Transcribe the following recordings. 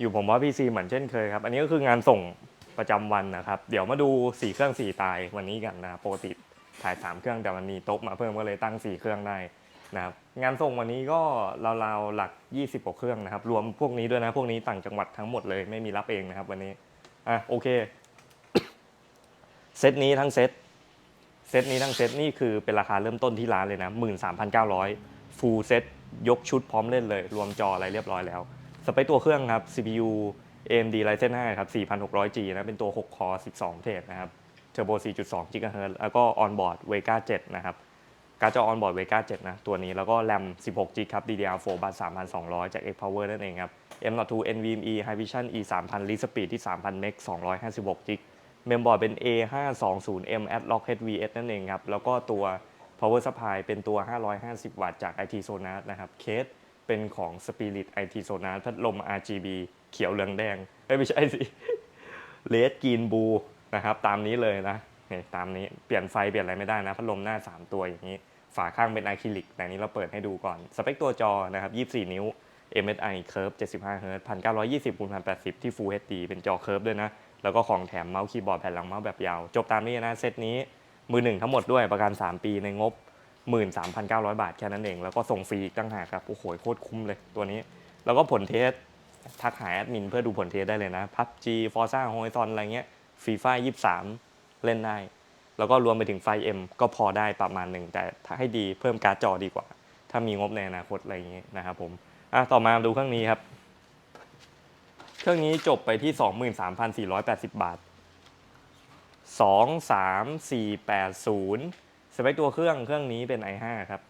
อยู่ผมว่าพีซีเหมือนเช่นเคยครับ อันนี้ก็คืองานส่งประจำวันนะครับ เดี๋ยวมาดู4เครื่อง4ตายวันนี้กันนะปกติถ่าย 3 เครื่องแต่มันมีโต๊ะมาเพิ่มก็เลยตั้ง 4 เครื่องได้นะครับงานส่งวันนี้ก็ราวๆหลัก 20กว่าเครื่องนะครับ รวมพวกนี้ด้วยนะ พวกนี้ต่างจังหวัดทั้งหมดเลยไม่มีรับเองนะครับวันนี้อะโอเคเซตนี้ทั้งเซตเซตนี้ทั้งเซตนี่คือเป็นราคาเริ่มต้นที่ร้านเลยนะ 13,900 ฟูลเซตยกชุดพร้อมเล่นเลย รวมจออะไรเรียบร้อยแล้ว สเปคตัวเครื่องครับ CPU AMD Ryzen 5 ครับ 4,600G นะ เป็นตัว 6 คอ12 เทรดนะครับ Turbo 4.2 GHz แล้วก็ On-board Vega 7 นะครับ การ์ดจอ On-board Vega 7 นะ ตัวนี้ แล้วก็ RAM 16 g ครับ DDR4 บัส3,200 จาก X Power นั่นเองครับ M.2 NVMe High Vision E 3,000 Read Speed ที่ 3,000 MB 256 g เมมบอร์ดเป็น A520M Adlock HVS นั่นเองครับ แล้วก็ตัว power supply เป็นตัว 550 วัตต์จาก IT Sonar นะครับ เคส เป็นของ Spirit IT Sonar พัดลม RGB เขียวเหลืองแดงไม่ใช่สิเลดกรีนบูนะครับ ตามนี้เลยนะนี่ตามนี้เปลี่ยนไฟเปลี่ยนอะไรไม่ได้นะ พัดลมหน้า 3 ตัวอย่างนี้ ฝาข้างเป็นอะคริลิกแต่อันนี้เราเปิดให้ดูก่อน สเปคตัวจอนะครับ 24 นิ้ว MSI Curve 75 Hz 1920คูณ1080 ที่ Full HD เป็นจอ Curve ด้วยนะ แล้วก็ของแถมเมาส์คีย์บอร์ดแผ่นรองเมาส์แบบยาว จบตามนี้นะ เซตนี้มือหนึ่งทั้งหมดด้วยประกัน 3 ปีในงบ 13,900 บาทแค่นั้นเอง แล้วก็ส่งฟรีอีกตั้งหากครับ โอ้โหโคตรคุ้มเลยตัวนี้ แล้วก็ผลเทสทักหาแอดมินเพื่อดูผลเทสได้เลยนะ PUBG Forza Horizon อะไรเงี้ย FIFA 23เล่นได้ แล้วก็รวมไปถึงไฟ M ก็พอได้ประมาณหนึ่ง แต่ถ้าให้ดีเพิ่มการ์ดจอดีกว่า ถ้ามีงบในอนาคตอะไรอย่างงี้นะครับผมอะต่อมาดูเครื่องนี้ครับ เครื่องนี้จบไปที่ 23,480 บาท 23480 สเปคตัวเครื่องเครื่องนี้เป็น i5 ครับ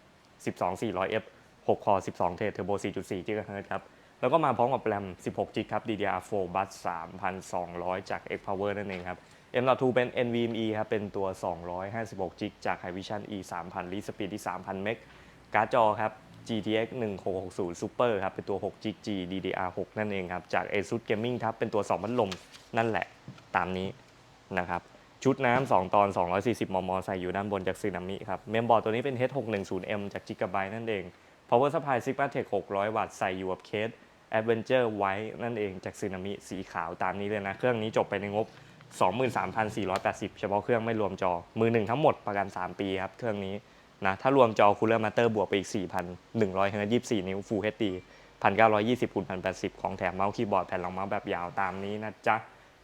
12400F 6 คอ 12 เทรดเทอร์โบ 4.4 GHz ครับ แล้วก็มาพร้อมกับแรม 16 g ครับ DDR4 บัส3,200 จาก X Power นั่นเองครับ M.2 เป็น NVMe ครับ เป็นตัว 256 g จาก Hikvision E 3,000 Read Speed ที่ 3,000 เมกการ์ดจอครับ GTX 1660 Super ครับ เป็นตัว 6 g G DDR6 นั่นเองครับ จาก ASUS Gaming ครับ เป็นตัว 2 พัดลมนั่นแหละ ตามนี้นะครับ ชุดน้ำ2 ตอน 240 มม ใส่อยู่ด้านบนจากซึนามิครับ เมมบอร์ดตัวนี้เป็น H610M จาก Gigabyte นั่นเอง Power Supply Sigmatech 600 วัตต์ ใส่อยู่กับเคส Adventure White นั่นเองจากซึนามิสีขาวตามนี้เลยนะ เครื่องนี้จบไปในงบ 23,480 เฉพาะเครื่องไม่รวมจอ มือหนึ่งทั้งหมดประกัน 3 ปีครับ เครื่องนี้นะ ถ้ารวมจอ Cooler Master บวกไปอีก 4,100 24 นิ้ว Full HD 1920คูณ1080 ของแถมเมาส์คีย์บอร์ดแผ่นรองเมาส์แบบยาวตามนี้นะจ๊ะ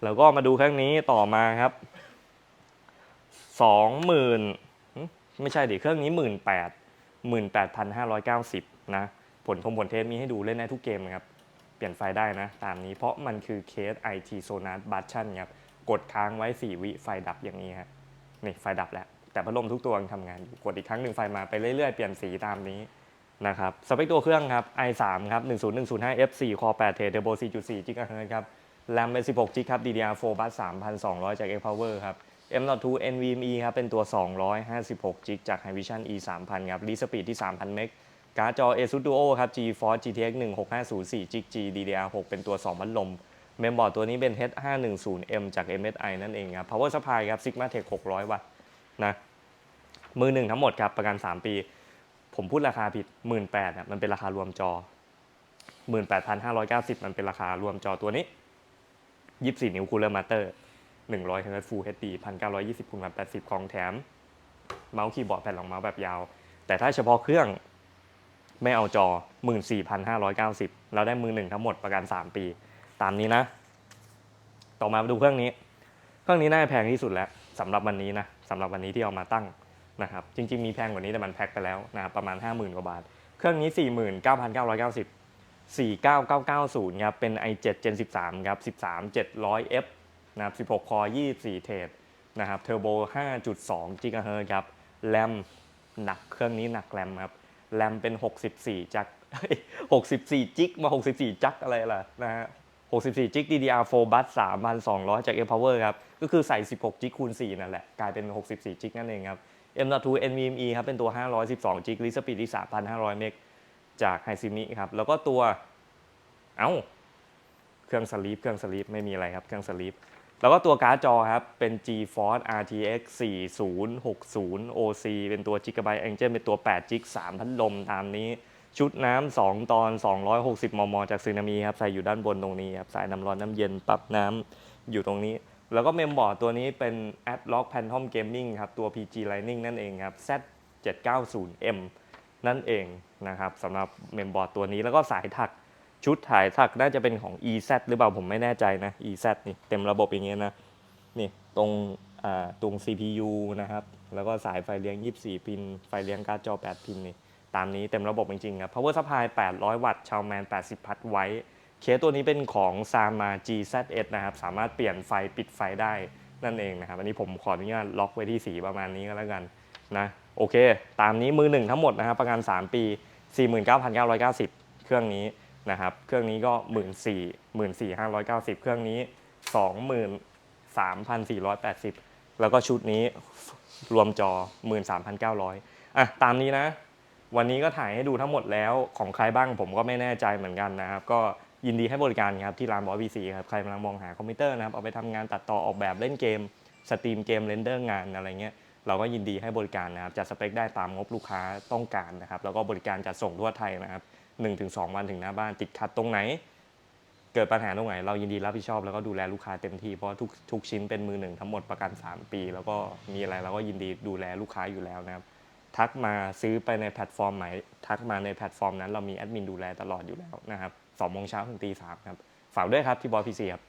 แล้วก็มาดูเครื่องนี้ต่อมาครับ สองหมื่นไม่ใช่ดิเครื่องนี้หมื่นแปดหมื่นแปดพันห้าร้อยเก้าสิบนะผลพงผลเทสมีให้ดูเล่นได้ทุกเกมครับ เปลี่ยนไฟได้นะ ตามนี้เพราะมันคือเคส IT Sonar b u t t o n ครับกดค้างไว้ 4 วิไฟดับอย่างนี้ครับนี่ไฟดับแล้ว แต่พัดลมทุกตัวยังทำงานอยู่กดอีกครั้งหนึ่งไฟมาไปเรื่อยๆ เปลี่ยนสีตามนี้นะครับสเปคตัวเครื่องครับ i3 ครับ 10105 F4 Core 8 t h Turbo 4.4 GHz ครับ RAM เป็น16 g ครับ DDR4 บัส3,200 จาก X Power ครับ M.2 NVMe ครับ เป็นตัว 256 g จาก Hikvision E 3,000 ครับ Read Speed ที่ 3,000 เมกการ์ดจอ ASUS Duo ครับ GeForce GTX 1650 4 g G DDR6 เป็นตัว 2 พัดลม เมมบอร์ดตัวนี้เป็น H510M จาก MSI นั่นเองครับ Power Supply ครับ Sigmatech 600 วัตต์นะ มือหนึ่งทั้งหมดครับ ประกัน 3 ปี ผมพูดราคาผิด 18,000ครับมันเป็นราคารวมจอ 18,590 มันเป็นราคารวมจอตัวนี้ 24 นิ้ว Cooler Master 100 Hz Full HD 1920คูณ1080 ของแถม เมาส์คีย์บอร์ดแผ่นรองเมาส์แบบยาว แต่ถ้าเฉพาะเครื่องไม่เอาจอ 14,590 เราได้มือหนึ่งทั้งหมดประกัน 3 ปี ตามนี้นะ ต่อมาดูเครื่องนี้ เครื่องนี้น่าจะแพงที่สุดแล้วสำหรับวันนี้นะสำหรับวันนี้ที่เอามาตั้งนะครับจริงๆมีแพงกว่านี้แต่มันแพ็คไปแล้วนะครับประมาณ 50,000กว่าบาท เครื่องนี้ 49,990 49990ครับเป็น i7 Gen 13ครับ 13 700F นะครับ16 คอ24 เทรดนะครับเทอร์โบ 5.2 GHz ครับแรมหนักเครื่องนี้หนักแรมครับแรมเป็น 64 จัก64 จิกมา 64 จักอะไรล่ะนะฮะ64 จิก DDR4 บัส3,200 จาก M-Power ครับ ก็คือใส่ 16 จิกคูณ 4 นั่นแหละ กลายเป็น 64 จิกนั่นเองครับ M.2 NVMe ครับ เป็นตัว 512 จิก Read Speed ที่ 3,500 เมกจากไฮซิมิครับ แล้วก็ตัว เอ้า เครื่องสลีป เครื่องสลีป ไม่มีอะไรครับ เครื่องสลีป แล้วก็ตัวการ์ดจอครับ เป็น GeForce RTX 4060 OC เป็นตัว Gigabyte Engine เป็นตัว8 g 3พัดลมตามนี้ ชุดน้ำสองตอน 260 มม จากซึนามิครับ ใส่อยู่ด้านบนตรงนี้ครับ สายน้ำร้อนน้ำเย็นปรับน้ำอยู่ตรงนี้ แล้วก็เมมบอร์ดตัวนี้เป็น a d l o c k Phantom Gaming ครับ ตัว PG Lightning นั่นเองครับ Z790M นั่นเองนะครับสำหรับเมมบอร์ดตัวนี้แล้วก็สายถัก ชุดถ่ายถักน่าจะเป็นของ EZ หรือเปล่าผมไม่แน่ใจนะ EZ นี่เต็มระบบอย่างเงี้ยนะนี่ตรงตรง CPU นะครับ แล้วก็สายไฟเลี้ยง 24 พิน ไฟเลี้ยงการ์ดจอ 8 พินนี่ตามนี้เต็มระบบจริงๆครับ power supply 800 วัตต์ชาวแมน 80 พัทไว้ เคสตัวนี้เป็นของ Sama GZS นะครับ สามารถเปลี่ยนไฟปิดไฟได้นั่นเองนะครับ อันนี้ผมขออนุญาตล็อกไว้ที่สีประมาณนี้ก็แล้วกันนะโอเค ตามนี้มือหนึ่งทั้งหมดนะครับประกัน 3 ปี 49,990 เครื่องนี้ นะครับ เครื่องนี้ก็14 14,590เครื่องนี้23,480แล้วก็ชุดนี้รวมจอ13,900อะตามนี้นะ วันนี้ก็ถ่ายให้ดูทั้งหมดแล้วของใครบ้างผมก็ไม่แน่ใจเหมือนกันนะครับ ก็ยินดีให้บริการครับที่ร้านบอสบีซีครับใครกำลังมองหาคอมพิวเตอร์นะครับ เอาไปทำงานตัดต่อออกแบบเล่นเกมสตรีมเกมเรนเดอร์งานอะไรเงี้ยเราก็ยินดีให้บริการนะครับจัดสเปคได้ตามงบลูกค้าต้องการนะครับ แล้วก็บริการจัดส่งทั่วไทยนะครับ 1-2 วันถึงหน้าบ้านติดขัดตรงไหน เกิดปัญหาตรงไหน เรายินดีรับผิดชอบแล้วก็ดูแลลูกค้าเต็มที่เพราะทุกทุกชิ้นเป็นมือหนึ่งทั้งหมดประกัน 3 ปี แล้วก็มีอะไรเราก็ยินดีดูแลลูกค้าอยู่แล้วนะครับทักมาซื้อไปในแพลตฟอร์มไหนทักมาในแพลตฟอร์มนั้นเรามีแอดมินดูแลตลอดอยู่แล้วนะครับสองโมงเช้าถึงตีสามครับฝากด้วยครับที่บอสพีซีครับ